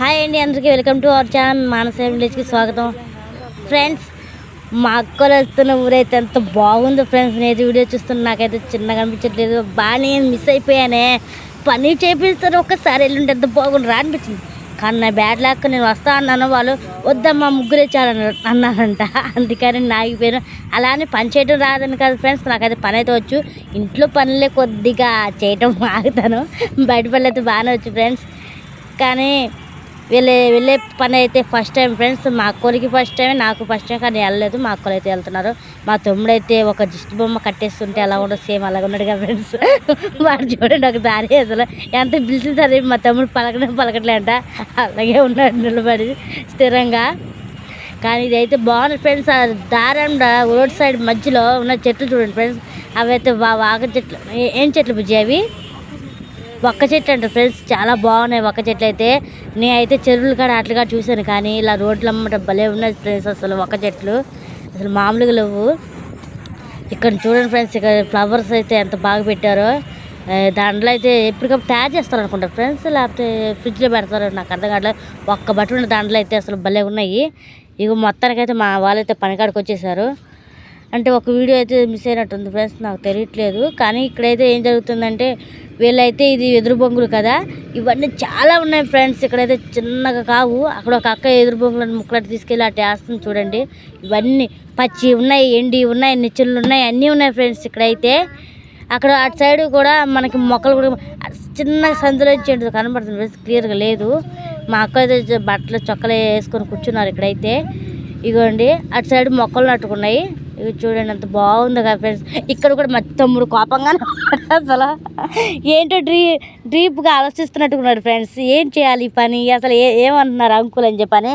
Hi అండి అందరికీ welcome to our channel Manasa విలేజ్కి స్వాగతం. ఫ్రెండ్స్ మా అక్కలు వస్తున్న ఊరైతే ఎంత బాగుందో ఫ్రెండ్స్ నేను వీడియో చూస్తున్నా నాకైతే చిన్నగా అనిపించట్లేదు. బాగా నేను మిస్ అయిపోయానే. పని చేపిస్తారు ఒక్కసారి వెళ్ళుంటే ఎంత బాగుండు అనిపించింది. కానీ నా బ్యాడ్ లాక్ నేను వస్తా అన్నాను వాళ్ళు వద్దమ్మా ముగ్గురే చాలని అన్నారంట. అందుకని నాగిపోయాను అలానే పని చేయడం రాదని కాదు ఫ్రెండ్స్ నాకైతే పని అయితే వచ్చు. ఇంట్లో పనులే కొద్దిగా చేయటం ఆగుతాను. బయట పనులు అయితే బాగానే వచ్చు ఫ్రెండ్స్. కానీ వెళ్ళే వెళ్ళే పని అయితే ఫస్ట్ టైం ఫ్రెండ్స్ మా అక్కలకి ఫస్ట్ టైం నాకు ఫస్ట్ టైం కానీ వెళ్ళలేదు. మా అక్కలు అయితే వెళ్తున్నారు. మా తమ్ముడు అయితే ఒక దిష్టి బొమ్మ కట్టేస్తుంటే అలా ఉండదు. సేమ్ అలాగ ఉన్నాడు కదా ఫ్రెండ్స్ వాడు చూడండి ఒక దారి అసలు. ఎంత పిలిచిన సరే మా తమ్ముడు పలకడం పలకట్లేంట అలాగే ఉన్నాడు నిలబడి స్థిరంగా. కానీ ఇదైతే బాగుంది ఫ్రెండ్స్ ఆ దారం రోడ్ సైడ్ మధ్యలో ఉన్న చెట్లు చూడండి ఫ్రెండ్స్ అవి అయితే వా చెట్లు. ఏం చెట్లు బుజ్జి అవి? ఒక్క చెట్లు అంట ఫ్రెండ్స్ చాలా బాగున్నాయి ఒక్క చెట్లు అయితే. నేనైతే చెరువులు కాడ అట్లుగా చూశాను కానీ ఇలా రోడ్లు అమ్మట భలే ఉన్నాయి ఫ్రెండ్స్ అసలు ఒక్క చెట్లు. అసలు మామూలుగా లేవు. ఇక్కడ చూడండి ఫ్రెండ్స్ ఇక్కడ ఫ్లవర్స్ అయితే ఎంత బాగా పెట్టారో. దాంట్లో అయితే ఎప్పటికప్పుడు తయారు చేస్తారు అనుకుంటా ఫ్రెండ్స్ లేకపోతే ఫ్రిడ్జ్లో పెడతారు నాకు అర్థం కావట్లేదు. ఒక్క బట్టి ఉన్న దాంట్లో అయితే అసలు భలే ఉన్నాయి. ఇక మొత్తానికైతే మా వాళ్ళైతే పనికాడికి వచ్చేసారు. అంటే ఒక వీడియో అయితే మిస్ అయినట్టుంది ఫ్రెండ్స్ నాకు తెలియట్లేదు. కానీ ఇక్కడైతే ఏం జరుగుతుందంటే వీళ్ళైతే ఇది ఎదురు బొంగులు కదా. ఇవన్నీ చాలా ఉన్నాయి ఫ్రెండ్స్ ఇక్కడైతే చిన్నగా కావు. అక్కడ ఒక అక్క ఎదురు బొంగులను ముక్కలు తీసుకెళ్ళి అటు వేస్తుంది చూడండి. ఇవన్నీ పచ్చి ఉన్నాయి ఎండి ఉన్నాయి నిచ్చులు ఉన్నాయి అన్నీ ఉన్నాయి ఫ్రెండ్స్ ఇక్కడైతే. అక్కడ అటు సైడ్ కూడా మనకి మొక్కలు కూడా చిన్న సందులో నుంచి కనబడుతుంది ఫ్రెండ్స్ క్లియర్గా లేదు. మా అక్క అయితే బట్టలు చొక్కలు వేసుకొని కూర్చున్నారు ఇక్కడైతే. ఇగోండి అటు సైడ్ మొక్కలు నట్టుకున్నాయి ఇవి చూడండి అంత బాగుంది కదా ఫ్రెండ్స్. ఇక్కడ కూడా మా తమ్ముడు కోపంగానే అసలు. ఏంటో డ్రీ డ్రీప్గా ఆలోచిస్తున్నట్టుకున్నాడు ఫ్రెండ్స్. ఏం చేయాలి ఈ పని? అసలు ఏ ఏమంటున్నారు అంకుల్ అని చెప్పని.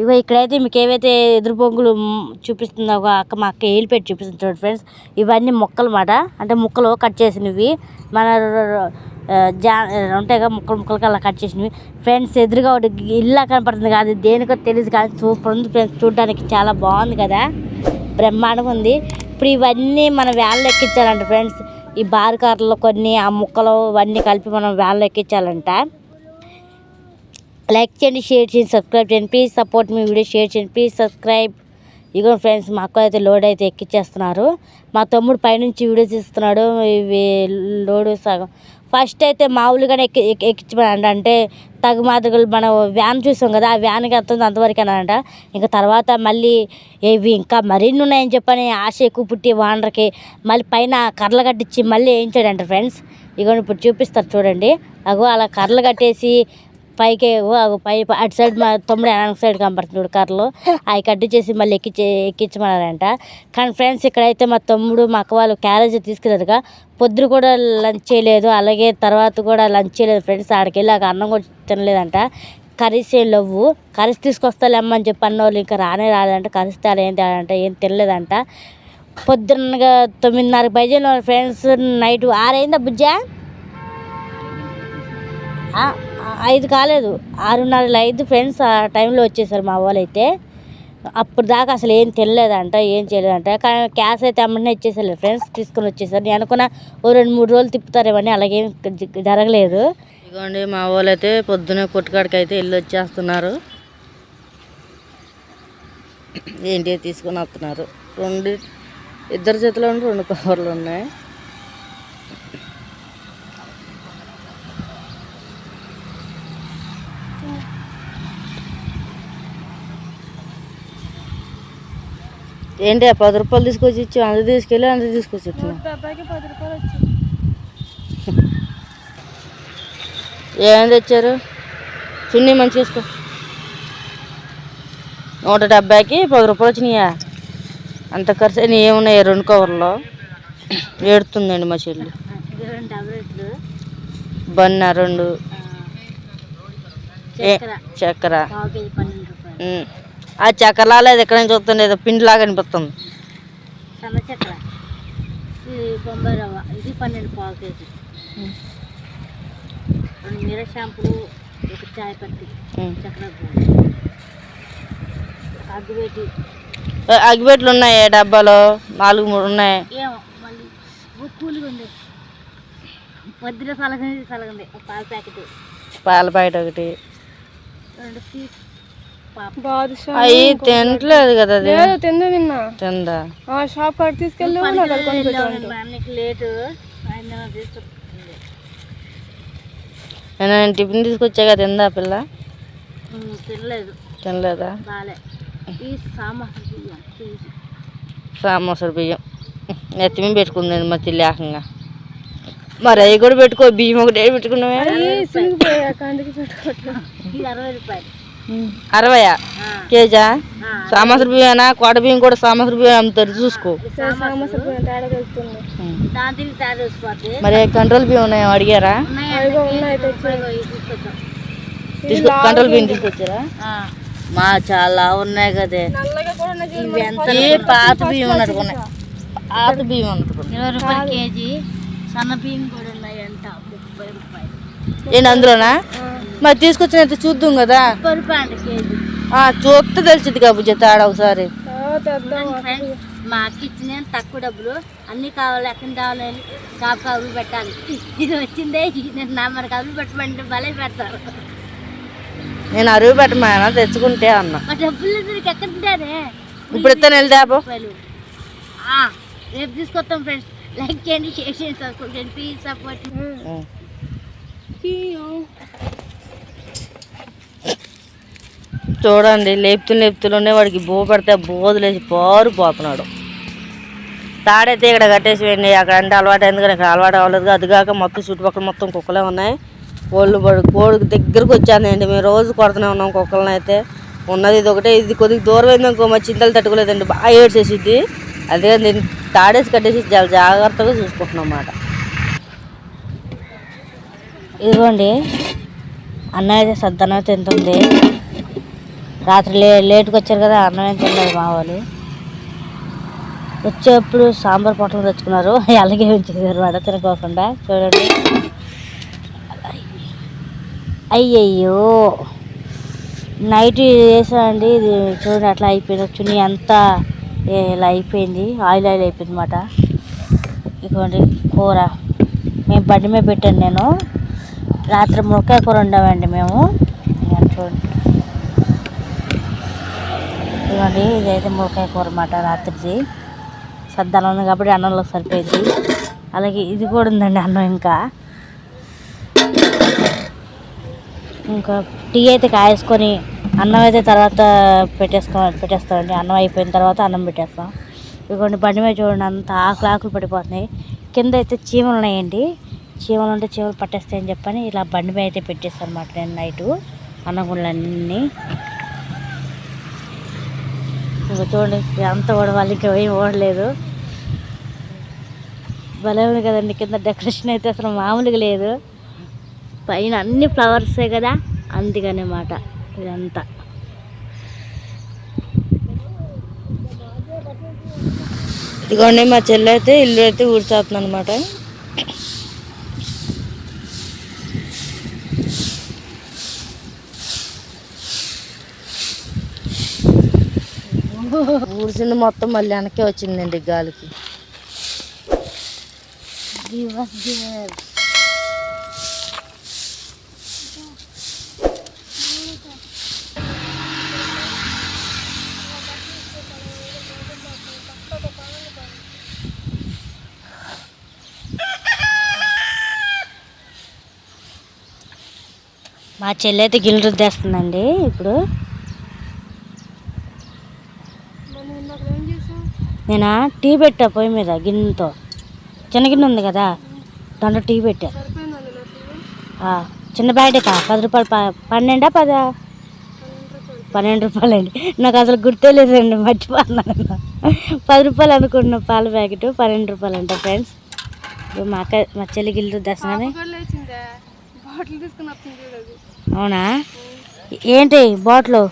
ఇగో ఇక్కడైతే మీకు ఏవైతే ఎదురు బొంగులు చూపిస్తుందో ఒక అక్క మా అక్క ఏలు పెట్టి చూపిస్తుంది చూడండి ఫ్రెండ్స్. ఇవన్నీ మొక్కలు మాట. అంటే ముక్కలు కట్ చేసినవి. మన జా ఉంటాయి కదా ముక్కలు ముక్కలుగా అలా కట్ చేసినవి. ఫ్రెండ్స్ ఎదురుగా ఒకటి ఇల్లా కనపడుతుంది కాదు దేనికో తెలియదు కానీ సూపర్ ఉంది ఫ్రెండ్స్ చూడడానికి చాలా బాగుంది కదా. బ్రహ్మాండంగా ఉంది. ఇప్పుడు ఇవన్నీ మన వ్యాన్లో ఎక్కించాలంట ఫ్రెండ్స్ ఈ బార్ కార్లో కొన్ని ఆ ముక్కలు ఇవన్నీ కలిపి మనం వ్యాన్లో ఎక్కించాలంట. లైక్ చేయండి షేర్ చేయండి సబ్స్క్రైబ్ చేయండి. ప్లీజ్ సపోర్ట్ మీ వీడియో షేర్ చేయండి. ప్లీజ్ సబ్స్క్రైబ్ ఇగో ఫ్రెండ్స్ మా అక్క అయితే లోడ్ అయితే ఎక్కిచ్చేస్తున్నారు. మా తమ్ముడు పైనుంచి వీడియో తీస్తున్నాడు. ఇవి లోడు సగం. ఫస్ట్ అయితే మామూలుగానే ఎక్కి ఎక్కి- ఎక్కించమనంట. అంటే తగు మాదిరిగా మనం వ్యాన్ చూసాం కదా ఆ వ్యాన్కి వస్తుంది అంతవరకు అనంట ఇంకా తర్వాత మళ్ళీ ఇవి ఇంకా మరిన్ని ఉన్నాయని చెప్పని ఆశ ఎక్కువ పుట్టి వానర్కి మళ్ళీ పైన కర్రలు కట్టించి మళ్ళీ వేయించాడంట ఫ్రెండ్స్. ఇగో ఇప్పుడు చూపిస్తారు చూడండి. అగో అలా కర్రలు కట్టేసి పైకి పై అటు సైడ్ మా తమ్ముడు వెనక సైడ్ కనపడుతుంది కర్రలు అవి అవి చేసి మళ్ళీ ఎక్కించి ఎక్కించమన్నారంట. కానీ ఫ్రెండ్స్ ఇక్కడైతే మా తమ్ముడు మా అక్క వాళ్ళు క్యారేజ్ తీసుకెళ్ళారుగా పొద్దున కూడా లంచ్ చేయలేదు. అలాగే తర్వాత కూడా లంచ్ చేయలేదు ఫ్రెండ్స్. ఆడికి వెళ్ళి అక్కడ అన్నం కూడా తినలేదంట. కర్రీస్ ఏం లేవు కర్రీస్ తీసుకొస్తాలేమ్మని చెప్పి అన్న వాళ్ళు ఇంకా రానే రాలేదంట. కర్రీస్ తేడా ఏం తేడంట ఏం తినలేదంట. పొద్దున్నగా తొమ్మిదిన్నరకు బయలుదేరిన ఫ్రెండ్స్. నైట్ ఆరైందా బుజ్జా? ఆ, ఐదు కాలేదు. ఆరున్నర ఐదు ఫ్రెండ్స్ ఆ టైంలో వచ్చేసారు మా వాళ్ళు అయితే అప్పుడు దాకా అసలు ఏం తినలేదంట ఏం చేయలేదంట. కానీ క్యాష్ అయితే అమ్మనే ఇచ్చేసారు ఫ్రెండ్స్ తీసుకొని వచ్చేసారు. నేను అనుకున్న ఓ రెండు మూడు రోజులు తిప్పుతారేమని అలాగేం జరగలేదు. ఇదిగోండి మా వాళ్ళు అయితే పొద్దునే కొట్టుకాడికి అయితే వెళ్ళి వచ్చేస్తున్నారు ఏంటి తీసుకొని వస్తున్నారు? రెండు ఇద్దరు చేతిలో రెండు కవర్లు ఉన్నాయి. ఏంటి పది రూపాయలు తీసుకొచ్చి ఇచ్చి అంత తీసుకెళ్ళి అంత తీసుకొచ్చి ఏం తెచ్చారు? చున్నీ మంచి వేసుకో. నూట డెబ్బైకి పది రూపాయలు వచ్చినాయా? అంత ఖర్చు అయినాయి ఏమున్నాయి రెండు కవర్లో? ఏడుతుందండి మా చెల్లి. బన్న రెండు. చక్కెర. ఆ చక్కెర లాలేదు ఎక్కడ నుంచి వస్తుంది ఏదో పిండిలాగా అనిపిస్తుంది. సన్న ఇది బొంబాయి రవ్వ ఇది పన్నెండు పావు కేజీ. రెండు మీర షాంపులు ఒక చాయ్ పత్తి అగ్గిపెట్టి అగ్గిపెట్లు ఉన్నాయి డబ్బాలో? నాలుగు మూడు ఉన్నాయి? ఏమో మళ్ళీ ఓ కూలిగా ఉంది. పొద్దున సలగంది సలగంది ఒక పాల ప్యాకెట్. పాల ప్యాకెట్ ఒకటి. రెండు అవి తినట్లేదు కదా లేదు తిందు తిన్నా తిందా? ఆ షాప్ కాడ తీసుకెళ్ళి లేటు నేను టిఫిన్ తీసుకొచ్చాక తిందా పిల్ల? తినలేదు. తినలేదా? బియ్యం సామోసర బియ్యం. నెత్తిమీ పెట్టుకుందండి మా చెల్లి ఏకంగా మరి అవి కూడా పెట్టుకో బియ్యం ఒకటే ఇది అరవై రూపాయలు. అరవయా? ఆ, కేజా. సామసర బియ్యమా కోట బియ్యం కూడా సామసర బియ్యం అమ్ముతారు చూసుకో. మరి కంట్రోల్ బియ్యం ఉన్నాయో? అడిగారా? తీసుకో కంట్రోల్ బియ్యం తీసుకొచ్చారా? ఆ, మా చాలా ఉన్నాయి కదే. పాత బియ్యం ఉన్నట్టుకున్నాయి పాత బియ్యం ఉన్నట్టుకున్నాయి ఇరవై రూపాయలు కేజీ. సన్న బియ్యం కూడా ఉన్నాయి అంట ముప్పై రూపాయలు ఏంటి అందులోనా? మరి తీసుకొచ్చినంత చూద్దాం కదా. చూస్తే తెలిసింది కాబుజ్జ తేడా ఒకసారి. మా అక్క ఇచ్చిన తక్కువ డబ్బులు అన్ని కావాలి ఎక్కడ కావాలని కాపు కబులు పెట్టాలి. ఇది వచ్చిందే నేను నా మరి కబులు పెట్టమంటే భలే పెడతారు. నేను అరువు పెట్టమానా తెచ్చుకుంటే అన్న. మా డబ్బులు తిరిగి ఎక్కడ ఉంటానే ఇప్పుడు ఇస్తాను ఆ, రేపు తీసుకొస్తాం ఫ్రెండ్స్ లైక్ చేయండి షేర్ చేయండి సబ్స్క్రైబ్ చేయండి. ప్లీజ్ సపోర్ట్ చూడండి లేపుతూ లేపుతూనే వాడికి బో పెడితే బోధలేసి పారు పోతున్నాడు. తాడైతే ఇక్కడ కట్టేసి వెండి అక్కడ అంటే అలవాటు అయింది కానీ ఇక్కడ అలవాటు అవ్వలేదు. అది కాక మొత్తం చుట్టుపక్కల మొత్తం కుక్కలే ఉన్నాయి. కోళ్ళు పడు కోడికి దగ్గరకు వచ్చానండి. మేము రోజు కొడుతూనే ఉన్నాం కుక్కలను అయితే. ఉన్నది ఇది ఒకటే. ఇది కొద్దిగా దూరం అయింది ఇంకో మా చింతలు తట్టుకోలేదండి. బాగా ఏడ్చేసిద్ది. అదే తాడేసి కట్టేసి చాలా జాగ్రత్తగా చూసుకుంటున్నాం అన్నమాట. ఇదిగోండి. అన్నం అయితే సద్దన్నం తింటుంది. రాత్రి లే లేట్కి వచ్చారు కదా అన్నం తిన్నారు మా వాళ్ళు. వచ్చేప్పుడు సాంబార్ పొట్టలు తెచ్చుకున్నారు. అలాగే ఉంచేసారు వాడ తినకోకుండా. చూడండి. అయ్యయ్యో. నైట్ వేసానండి ఇది చూడండి అట్లా అయిపోయింది. చున్నీ అంతా ఇలా అయిపోయింది. ఆయిల్ ఆయిల్ అయిపోయింది అనమాట ఇదిగోండి కూర. మేము బండి మీద పెట్టాను నేను. రాత్రి మునక్కాయ కూర వండామండి మేము. చూడండి. ఇదిగోండి ఇదైతే మునక్కాయ కూర అన్నమాట రాత్రిది. సద్దనం ఉంది కాబట్టి అన్నంలో సరిపోయింది. అలాగే ఇది కూడా ఉందండి అన్నం ఇంకా. ఇంకా టీ అయితే కాయేసుకొని అన్నం అయితే తర్వాత పెట్టేసుకో పెట్టేస్తామండి. అన్నం అయిపోయిన తర్వాత అన్నం పెట్టేస్తాం. ఇదిగోండి బండి మీద చూడండి అంత ఆకులు ఆకులు పడిపోతున్నాయి. కింద అయితే చీమలు ఉన్నాయండి. చీమలు ఉంటే చీమలు పట్టేస్తాయని చెప్పని ఇలా బండి మీద అయితే పెట్టేస్తాను అనమాట నేను నైటు అన్నగుండ్లన్నీ ఇంకా చూడండి అంత కూడా ఇంకా ఏం ఓడలేదు భలే ఉంది కదండి కింద డెకరేషన్ అయితే అసలు మామూలుగా లేదు. పైన అన్ని ఫ్లవర్సే కదా అందుకనమాట ఇదంతా. ఇదిగోండి మా చెల్లి అయితే ఇల్లు అయితే ఊడ్చేస్తుంది అనమాట ఊరిసింది మొత్తం మళ్ళీ వెనకే వచ్చిందండి గాలికి. మా చెల్లి అయితే గిన్నె రుద్దేస్తుందండి ఇప్పుడు మరి నిన్న అక్కడ ఏం చేసావు నేను? టీ పెట్టా పొయ్యి మీద గిన్నెతో. చిన్న గిన్నె ఉంది కదా దాంట్లో టీ పెట్టా. చిన్న ప్యాకెట్ కా? పది రూపాయలు ప- పన్నెండా పదా? పన్నెండు రూపాయలు అండి నాకు అసలు గుర్తే లేదండి మర్చిపోతున్నాను. పది రూపాయలు అనుకుంటున్నా పాల ప్యాకెట్ పన్నెండు రూపాయలు అంట ఫ్రెండ్స్. ఇప్పుడు మా అక్క మా చెల్లి గిల్లు అది అవునా? ఏంటి బాటిల్?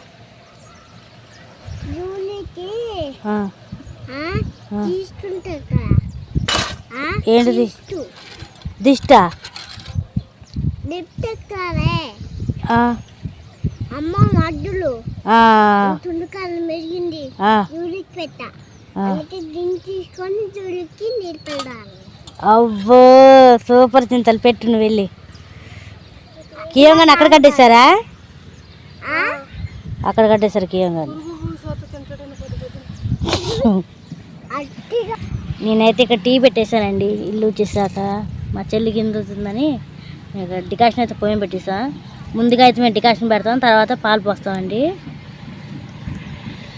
ఏంటిది? దిష్టా. అమ్మ మడ్డులు తుండుకాలు మెరిగింది. పెట్టా. దీన్ని తీసుకొని అవ్వో సూపర్ చింతలు పెట్టు నువ్వు వెళ్ళి. కీయంగా అక్కడ కట్టేశారా? అక్కడ కట్టేసరికి ఏం కాదు సోత తింటాడని పొద్దు అట్టిగా నేనైతే ఇక్కడ టీ పెట్టేశానండి. ఇల్లు వచ్చేసాక మా చెల్లి కింద అవుతుందని డికాషన్ అయితే పోయం పెట్టేసా. ముందుగా అయితే మేము డికాషన్ పెడతాం తర్వాత పాలు పోస్తామండి.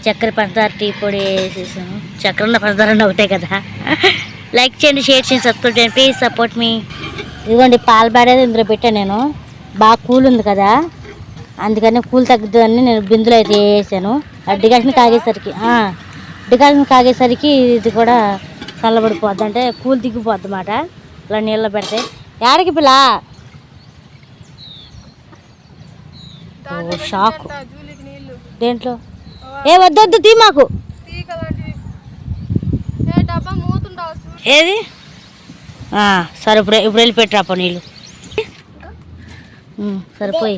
చక్కెర పంచదార టీ పొడి వేసేసాము చక్కెర ఉన్న పంచదార ఉన్న ఒకటే కదా. లైక్ చేయండి షేర్ చేయండి సబ్స్క్రైబ్ చేయండి. ప్లీజ్ సపోర్ట్ మీ ఇదిగోండి పాలు పాడేది ఇందులో పెట్టాను నేను. బాగా కూల్ ఉంది కదా. అందుకని కూల్ తగ్గుతుందని నేను బిందులో అయితే వేసాను. ఆ డికాషన్ కాగేసరికి డికాషన్ కాగేసరికి ఇది కూడా చల్లబడిపోద్ది. అంటే కూల్ దిగిపోద్ది అన్నమాట. ఇలా నీళ్ళలో పెడితే. యాడికి పిల్ల? షాక్. నీళ్ళు. దేంట్లో? ఏ వద్దొద్దు తీ మాకు. ఏది? సరే ఇప్పుడు ఇప్పుడు వెళ్ళి పెట్టరాపో నీళ్ళు. సరిపోయి.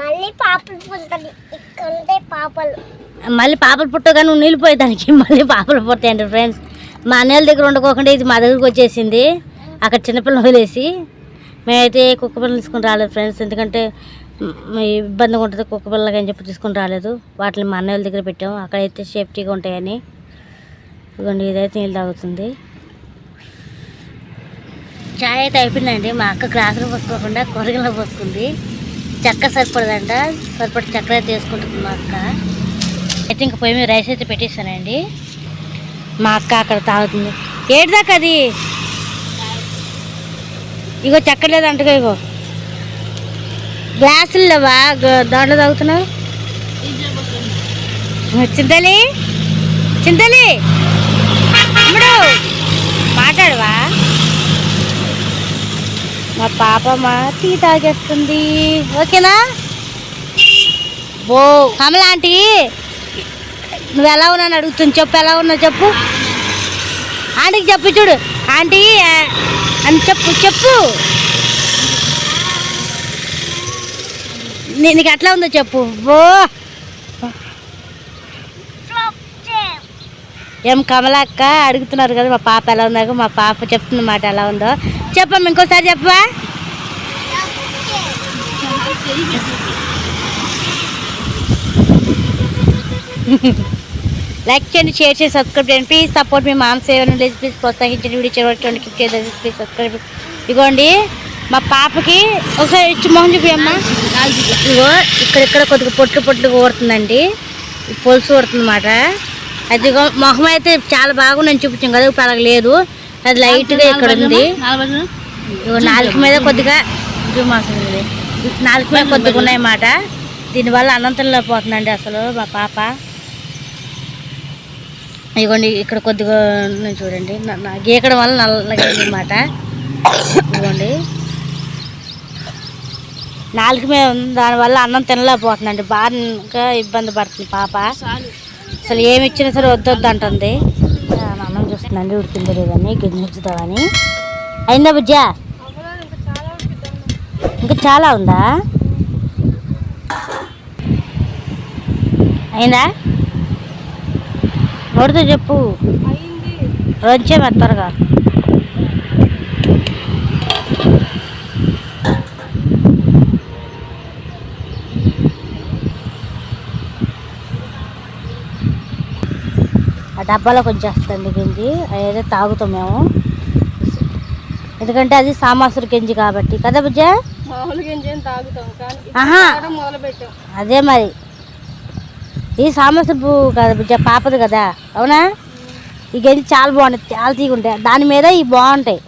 మళ్ళీ పాపలు ఇక్కడ పాపలు. మళ్ళీ పాపలు పుట్టగానే నీళ్ళు పోయేదానికి మళ్ళీ పాపలు పుడతాయండి ఫ్రెండ్స్ మా అన్నయ్యల దగ్గర ఉండకోకుండా ఇది మా దగ్గరకు వచ్చేసింది. అక్కడ చిన్నపిల్లలు వదిలేసి మేమైతే కుక్క పిల్లలు తీసుకుని రాలేదు ఫ్రెండ్స్ ఎందుకంటే ఇబ్బందిగా ఉంటుంది కుక్క పిల్లలకి అని చెప్పి తీసుకుని రాలేదు. వాటిని మా అన్నయ్యల దగ్గర పెట్టాము. అక్కడైతే సేఫ్టీగా ఉంటాయని. ఇదిగోండి ఇదైతే నీళ్ళు తాగుతుంది. చాయ్ అయితే అయిపోయిందండి. మా అక్క గ్లాసులో పోసుకోకుండా కూరగాయలు పోసుకుంది చక్కెర సరిపడదంట. సరిపడి చక్కెర అయితే వేసుకుంటుంది మా అక్క. అయితే ఇంకా పొయ్యి మీద రైస్ అయితే పెట్టేస్తానండి. మా అక్క అక్కడ తాగుతుంది. ఏడుదాకా అది? ఇగో చక్కెర అంటగా ఇగో. గ్లాసులు లేవా దాంట్లో తాగుతున్నావు చింతలి? చింతలి? ఇప్పుడు మాట్లాడవా? మా పాప మా టీ తాగేస్తుంది. ఓకేనా? బో కమలాంటి? నువ్వు ఎలా ఉన్నాను అడుగుతుంది చెప్పు ఎలా ఉన్నావు చెప్పు. ఆంటీకి చెప్పు చూడు. ఆంటీ అని చెప్పు చెప్పు. నీకు ఎట్లా ఉందో చెప్పు. ఓ. ఏం కమలక్క అడుగుతున్నారు కదా మా పాప ఎలా ఉందో మా పాప చెప్తున్న మాట ఎలా ఉందో. చెప్పమ్మ ఇంకోసారి చెప్పవా లైక్ చేయండి షేర్ చేసి సబ్స్క్రైబ్ చేయండి. ప్లీజ్ సపోర్ట్ మీ మామ్ సేవను లేదు ప్లీజ్ ప్రోత్సహించండి. వీడియో చివరికి క్లిక్ ఫిఫ్టీ ప్లీజ్ సబ్స్క్రైబ్ ఇగోండి మా పాపకి ఒకసారి ఇచ్చి మొహం చూపి ఇదిగో ఇక్కడిక్కడ ఇక్కడ కొద్దిగా పొట్లు పొట్లు ఊరుతుందండి పొలుసు ఊరుతుందన్నమాట అదిగో మొహం అయితే చాలా బాగుందని చూపించాం కదా ఇప్పుడు లేదు. అది లైట్గా ఇక్కడ ఉంది. నాలుగు మీద కొద్దిగా జూమ్ నాలుగు మీద కొద్దిగా ఉన్నాయన్నమాట. దీనివల్ల అనంతంలో పోతుందండి అసలు మా పాప. ఇదిగోండి ఇక్కడ కొద్దిగా చూడండి. గీకడం వల్ల నల్లగా అన్నమాట ఇదిగోండి నాలుగు మీద ఉంది దానివల్ల అన్నం తినలేకపోతుందండి బాగా ఇబ్బంది పడుతుంది పాప. అసలు ఏమి ఇచ్చినా సరే వద్దొద్దు అంటుంది. అన్నం చూస్తుందండి ఉడికిందో లేదని గిన్నెచ్చుతామని అయిందా బుజ్జా? ఇంకా చాలా ఇంకా చాలా ఉందా? అయిందా? నోటితో చెప్పు? మరి త్వరగా. ఆ డబ్బాలో కొంచెం వస్తుంది గంజి. అదైతే తాగుతాం మేము. ఎందుకంటే అది సామాసురు గంజి కాబట్టి. కదా బుజ్జ? ఆహా. అదే మరి. ఈ సామసపు కదా పాపది కదా అవునా? ఈ గంజి చాలా బాగుంటాయి చాలా తీగుంటాయి. దాని మీద ఇవి బాగుంటాయి.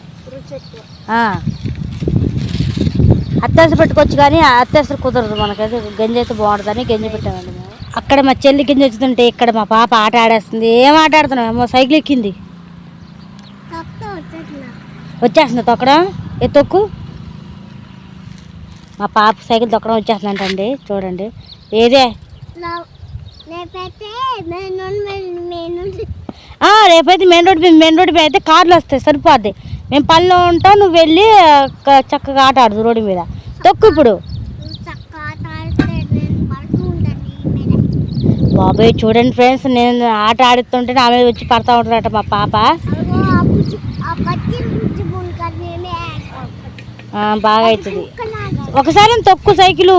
అత్యవసర పెట్టుకోవచ్చు కానీ అత్యవసర కుదరదు మనకైతే. గంజి అయితే బాగుంటుందని గంజి పెట్టామండి మేము. అక్కడ మా చెల్లి గింజ వచ్చుతుంటే ఇక్కడ మా పాప ఆట ఆడేస్తుంది. ఏం ఆట ఆడుతున్నావు? ఏమో సైకిల్ ఎక్కింది. వచ్చేస్తుంది తొక్కడం. ఏ తొక్కు? మా పాప సైకిల్ తొక్కడం వచ్చేస్తుందంటండి. చూడండి. ఏదే? రేపైతే మెయిన్ రోడ్ మెయిన్ రోడ్ మీద అయితే కార్లు వస్తాయి సరిపోద్ది. మేము పనిలో ఉంటాం నువ్వు వెళ్ళి చక్కగా ఆట ఆడదు రోడ్డు మీద. తొక్కు ఇప్పుడు. బాబాయ్ చూడండి ఫ్రెండ్స్ నేను ఆట ఆడుతుంటే మీద వచ్చి పడతా ఉంటారట మా పాప. బాగా అవుతుంది ఒకసారి తొక్కు సైకిలు.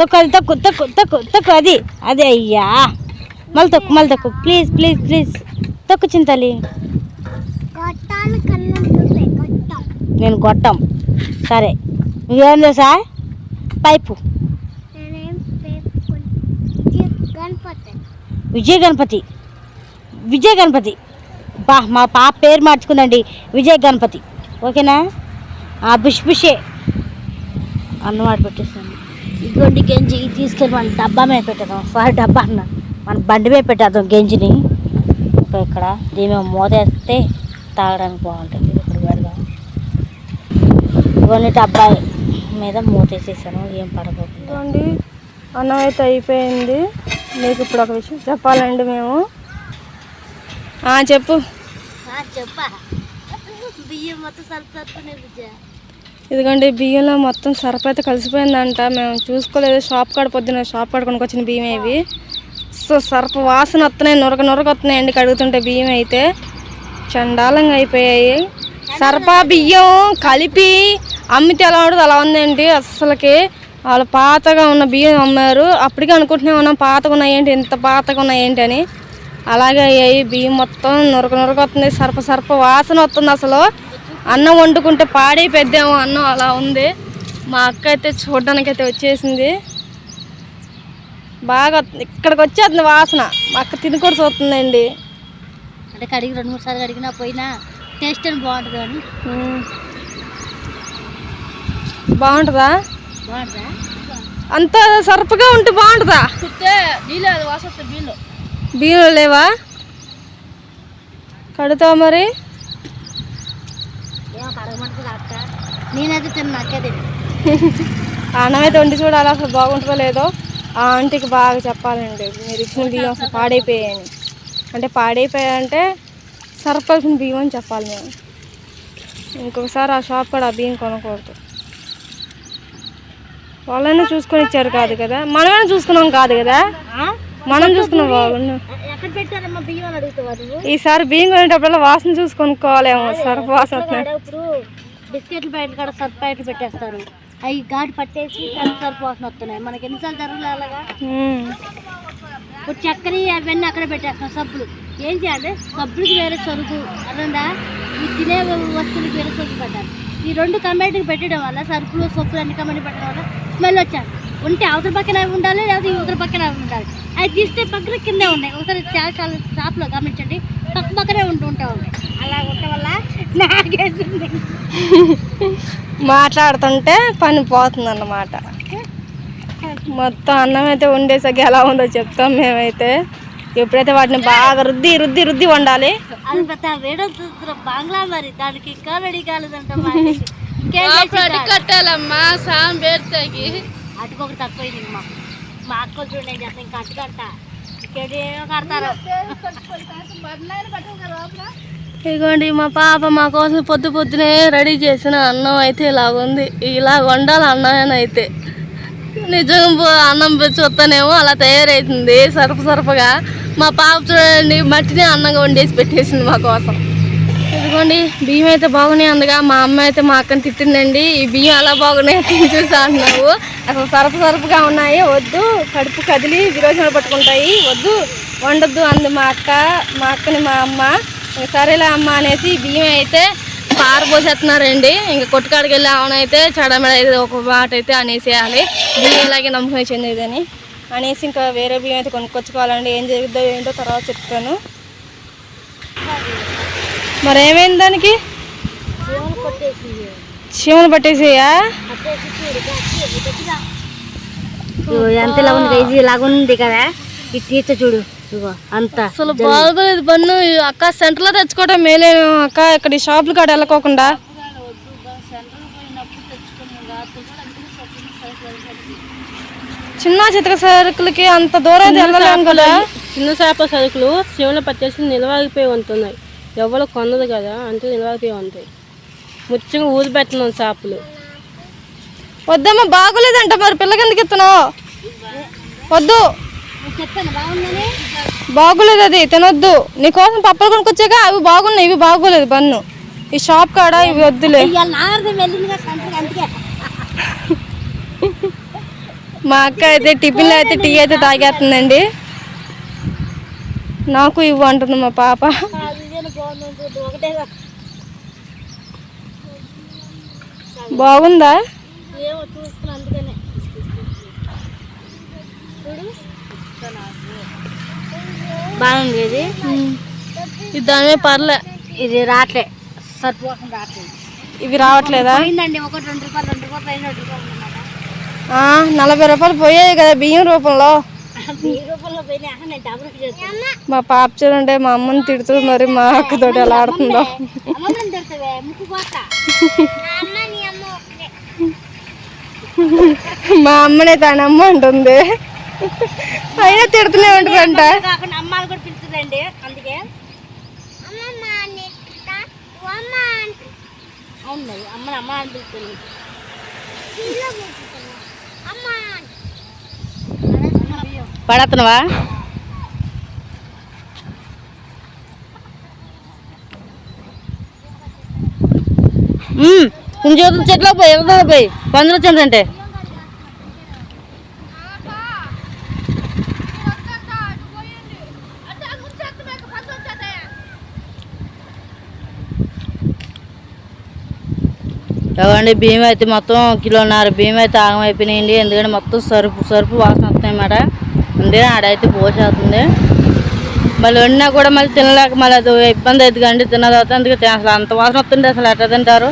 తొక్కు అది తొక్కు తొక్కు తొక్కు తొక్కు అది. అదే అయ్యా. మళ్ళీ తొక్కు మళ్ళీ తొక్కు. ప్లీజ్ ప్లీజ్ ప్లీజ్ తొక్కు చింతలి. నేను గొట్టం. సరే. నువ్వేం పైపు. నేనేం పేపు విజయ గణపతి విజయ గణపతి బా మా పాప పేరు మార్చుకుందండి. విజయ గణపతి ఓకేనా? ఆ బుష్ బుషే అన్నమాట పెట్టేస్తాను ఇదిగోండి గంజి తీసుకెళ్ళి మన డబ్బా మీద పెట్టేద్దాం. సారీ డబ్బా అన్న. మన బండి మీద పెట్టేద్దాం గంజిని. ఇంకా ఇక్కడ దీని మీద మూత వేస్తే తాగడానికి బాగుంటుంది. ఇక్కడ పెడదాం. ఇవన్నీ డబ్బా మీద మూత వేసేసాను ఏం పడకపోతుంది ఇదిగోండి అన్నం అయితే అయిపోయింది. మీకు ఇప్పుడు ఒక విషయం చెప్పాలండి మేము. చెప్పు. చెప్పా. బియ్యం మొత్తం సరిపడుతున్నాయి విజయ ఇదిగోండి బియ్యంలో మొత్తం సరఫ అయితే కలిసిపోయిందంట. మేము చూసుకోలేదు. షాప్ కాడ పొద్దున షాప్ కాడ కొనుక్కొచ్చిన బియ్యం ఇవి. సో సరఫ వాసన వస్తున్నాయి. నురగ నురగ వస్తున్నాయండి కడుగుతుంటే బియ్యం అయితే. చండాలంగా అయిపోయాయి. సరఫా బియ్యం కలిపి అమ్మితే ఎలా ఉండదు అలా ఉందండి. అస్సలకి వాళ్ళు పాతగా ఉన్న బియ్యం అమ్మారు. అప్పటికే అనుకుంటున్నాం ఉన్నాం పాతగా ఉన్నాయి ఏంటి ఇంత పాతగా ఉన్నాయి ఏంటి అని. అలాగే అయ్యాయి. బియ్యం మొత్తం నురక నురక వస్తుంది. సర్ప సర్ప వాసన వస్తుంది అసలు. అన్నం వండుకుంటే పాడి పెద్దాము అన్నం అలా ఉంది. మా అక్క అయితే చూడడానికి అయితే వచ్చేసింది. బాగా. ఇక్కడికి వచ్చేస్తుంది వాసన. మా అక్క తిని కూడా చూస్తుందండి. అంటే కడిగి రెండు మూడు సార్లు కడిగినా పోయినా టేస్ట్ అని బాగుంటుంది ఉమ్. బాగుంటుందా? బాగుంటుందా? అంత సరపగా ఉంటే బాగుంటుందా? బియ్యం లేవా? కడుతావా మరి? నేనైతే తిన్న అన్నం అయితే వండి చూడాలి అసలు బాగుంటుందో లేదో ఆ ఆంటీకి బాగా చెప్పాలండి. మీరు ఇచ్చిన బియ్యం అసలు పాడైపోయాయని. అంటే పాడైపోయాయంటే సరపల్సిన బియ్యం అని చెప్పాలి మేము. ఇంకొకసారి ఆ షాప్ కూడా ఆ బియ్యం కొనకూడదు. వాళ్ళైనా చూసుకొని ఇచ్చారు కాదు కదా? మనమైనా చూసుకున్నాం కాదు కదా? మనం చూసుకున్నాం బాగున్నా ఈసారి బియ్యం కొనేటప్పుడు వాసన చూసి కొనుక్కోవాలేమో సరఫ వాసన బిస్కెట్లు ప్యాకెట్లు కాడ సర్ఫ్ ప్యాకెట్లు పెట్టేస్తారు. అవి ఘాటు పట్టేసి సర్ఫ్ వాసన వస్తున్నాయి. మనకి ఎన్నిసార్లు జరగలే అలాగా. ఇప్పుడు చక్కెర అవన్నీ అక్కడ పెట్టేస్తాం సబ్బులు. ఏం చేయాలి? సబ్బులకి వేరే సరుకు అర్థందా ఈ తినే వస్తువులకి వేరే సరుకు పెట్టాలి. ఈ రెండు కంబైన్కి పెట్టడం వల్ల సరుకులు సొప్పులు అన్ని కంబైన్ పెట్టడం వల్ల స్మెల్ వచ్చాయి ఉంటే అవతల పక్కన అవి ఉండాలి లేకపోతే ఇవతల పక్కన అవి ఉండాలి. అవి తీస్తే పక్కన కిందే ఉన్నాయి. ఒకసారి చాలా షాప్లో గమనించండి. పక్క పక్కనే ఉంటూ ఉంటా ఉన్నాయి. అలా ఉండటం వల్ల మాట్లాడుతుంటే పని పోతుంది అన్నమాట మొత్తం అన్నం అయితే వండేసాక ఎలా ఉందో చెప్తాం మేమైతే. ఎప్పుడైతే వాటిని బాగా రుద్ది రుద్ది రుద్ది వండాలి. అది పెద్ద వేడో బంగ్లా మరి. దానికి ఇంకా రెడీ కాలేదంట కట్టాలమ్మా సాం అటుకొకటి తక్కువైంది మా మా అక్కలు చూడండి ఏం చేస్తాం ఇంకా అటు కడతా. ఇంకేంటి ఏమో కడతారు. ఇదిగోండి మా పాప మా కోసం పొద్దు పొద్దునే రెడీ చేసిన అన్నం అయితే ఇలా ఉంది ఇలా వండాలి అన్నం అయితే. నిజంగా పో- అన్నం చూస్తానేమో అలా తయారవుతుంది సరఫ సరఫగా మా పాప చూడండి మట్టిని అన్నంగా వండేసి పెట్టేసింది మా కోసం. ఇదిగోండి బియ్యం అయితే బాగున్నాయి అందుగా మా అమ్మ అయితే మా అక్కని తిట్టిందండి. ఈ బియ్యం అలా బాగున్నాయి తిని చూసా అంటున్నావు అసలు సరఫ సరఫగా ఉన్నాయి వద్దు. కడుపు కదిలి విరోచనలు పట్టుకుంటాయి. వద్దు వండొద్దు అంది మా అక్క మా అక్కని మా అమ్మ. ఇంక సరేలే అమ్మ అనేసి బియ్యం అయితే పారబోసేస్తున్నారండి. ఇంకా కొట్టుకాడికి వెళ్ళి అవునైతే చడమెడ అయితే ఒక మాట అయితే అనేసేయాలి. బియ్యం ఇలాగే నమ్మకం వచ్చింది అనేసి ఇంకా వేరే బియ్యం అయితే కొనుక్కొచ్చుకోవాలండి. ఏం జరుగుతుందో ఏంటో తర్వాత చెప్తాను. మరి ఏమైంది దానికి? చీమలు పట్టేసేయా? ఎంత ఇలా ఉంది ఇది ఇలాగ ఉంది కదా. ఇది తీర్చ చూడు అంత అసలు బాగోలేదు పన్ను అక్క సెంటర్లో తెచ్చుకోవడం మేలేను అక్క ఇక్కడ షాపుల కాడ వెళ్ళకోకుండా. చిన్న చితక సరుకులకి అంత దూరం అయితే వెళ్ళలేము కదా. చిన్న చేప సరుకులు శివులు పట్టేసి నిలవాగిపోయి ఉంటున్నాయి. ఎవరు కొనదు కదా అంతే నిలవాగిపోయి ఉంటాయి. ముచ్చగా ఊది పెట్టినాం చేపలు వద్దమ్మా బాగోలేదంట మరి పిల్లకెందుకు ఇస్తున్నావు? వద్దు. బాగోలేదు అది తినొద్దు. నీకోసం పప్పులు కొనుక్కొచ్చాక అవి బాగున్నాయి ఇవి బాగోలేదు బన్ను. ఈ షాప్ కాడ ఇవి వద్దులే. మా అక్క అయితే టిఫిన్లో అయితే టీ అయితే తాగేస్తుందండి. నాకు ఇవ్వు అంటుంది మా పాప. బాగుందా? ఏమో చూసుకుని అందుకనే. బాగుంది ఇది. ఇది దాని పర్లే. ఇది రావట్లే సరిపోకుండా రావట్లేదు ఇవి రావట్లేదా? ఒకటి రెండు రూపాయలు రెండు రూపాయలు నలభై రూపాయలు పోయాయి కదా బియ్యం రూపంలో. మా పాప చూడండి మా అమ్మని తిడుతుంది మరి మా అక్కతో ఎలా ఆడుతుందో. మా అమ్మనే తన అమ్మ అంటుంది. అయినా తిడుతూనే ఉంటుందంట. అమ్మాలు కూడా పిలుస్తుందండి అందుకే అవును అమ్మని అమ్మ అని పిలుస్తుంది కీలో పెట్టుకున్నా అమ్మ అంటే పడతున్నావా కొంచెం యువతల చెట్లో పోయి యువతల పోయి పందులు వచ్చిందంటే అవండి బియ్యం అయితే మొత్తం కిలోన్నర బియ్యం అయితే ఎందుకంటే మొత్తం సరుపు సరుపు వాసన వస్తున్నాయి అన్నమాట అందుకే ఆడైతే పోసేస్తుంది. మళ్ళీ వండినా కూడా మళ్ళీ తినలేక మళ్ళీ అది ఇబ్బంది అవుతుంది అండి తిన్న తర్వాత అందుకే అసలు అంత వాసన వస్తుంది అసలు ఎట్లా తింటారు?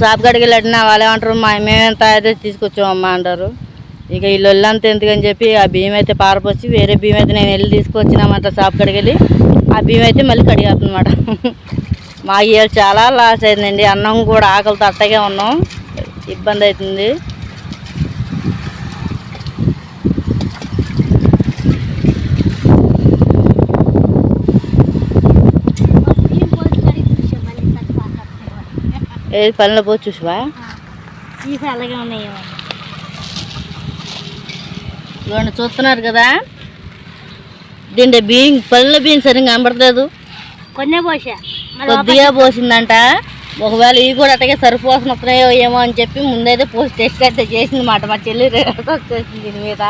షాప్ గడికి వెళ్ళినా వాళ్ళు ఏమంటారు మా మేమేంత అయితే తీసుకొచ్చామమ్మా అంటారు. ఇక వీళ్ళు లొల్లంతా ఎందుకని చెప్పి ఆ బియ్యం అయితే పారపోసి వేరే బియ్యం అయితే నేను వెళ్ళి తీసుకొచ్చినామంట షాప్ గడికి వెళ్ళి. ఆ బియ్యం అయితే మళ్ళీ కడిగేస్తుందన్నమాట మా ఇయర్ చాలా లాస్ అయిందండి అన్నం కూడా ఆకలితో అట్టగే ఉన్నాం. ఇబ్బంది అవుతుంది బియ్యం పోసి కడిగి చూసాం మళ్ళీ సరిపోతా ఏది పనిలో పోయి చూసావా? తీసి అలాగే ఉన్నాయేమో ఇవన్నీ చూస్తున్నారు కదా? దీంట్లో బియ్యం పళ్ళ బియ్యం సరిగ్గా కనబడలేదు. కొన్నే పోసా. కొద్దిగా పోసిందంట. ఒకవేళ ఇవి కూడా అట్టగే సరిపోసిన వస్తున్నాయో ఏమో అని చెప్పి ముందైతే పోసి టెస్ట్ అయితే చేసింది మాట. మా చెల్లి వచ్చేసింది దీని మీద.